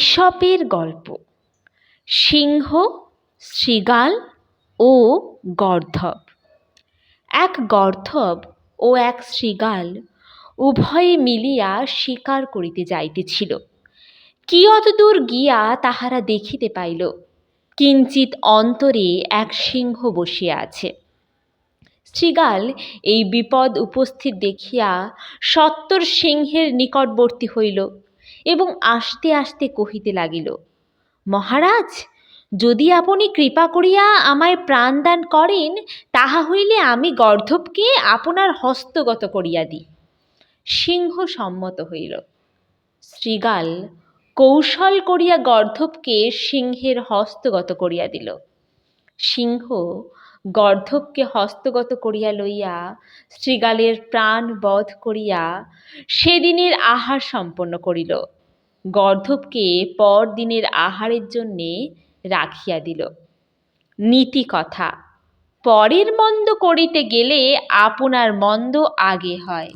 ঈশপের গল্প। সিংহ শৃগাল ও গর্ধব। এক গর্ধব ও এক শৃগাল উভয়ে মিলিয়া শিকার করিতে যাইতেছিল। কিয়ৎদূর গিয়া তাহারা দেখিতে পাইল, কিঞ্চিৎ অন্তরে এক সিংহ বসিয়া আছে। শৃগাল এই বিপদ উপস্থিত দেখিয়া সত্বর সিংহের নিকটবর্তী হইল। এবং আস্তে আস্তে কহিতে লাগিল, মহারাজ, যদি আপনি কৃপা করিয়া আমায় প্রাণদান করেন, তাহা হইলে আমি গর্ধবকে আপনার হস্তগত করিয়া দিই সিংহ সম্মত হইল। শ্রীগাল কৌশল করিয়া গর্ধবকে সিংহের হস্তগত করিয়া দিল। সিংহ গর্ধবকে হস্তগত করিয়া লইয়া, শৃগালের প্রাণ বধ করিয়া সেদিনের আহার সম্পন্ন করিল। গর্ধবকে পরদিনের আহারের জন্যে রাখিয়া দিল। নীতি কথা, পরের মন্দ করিতে গেলে আপনার মন্দ আগে হয়।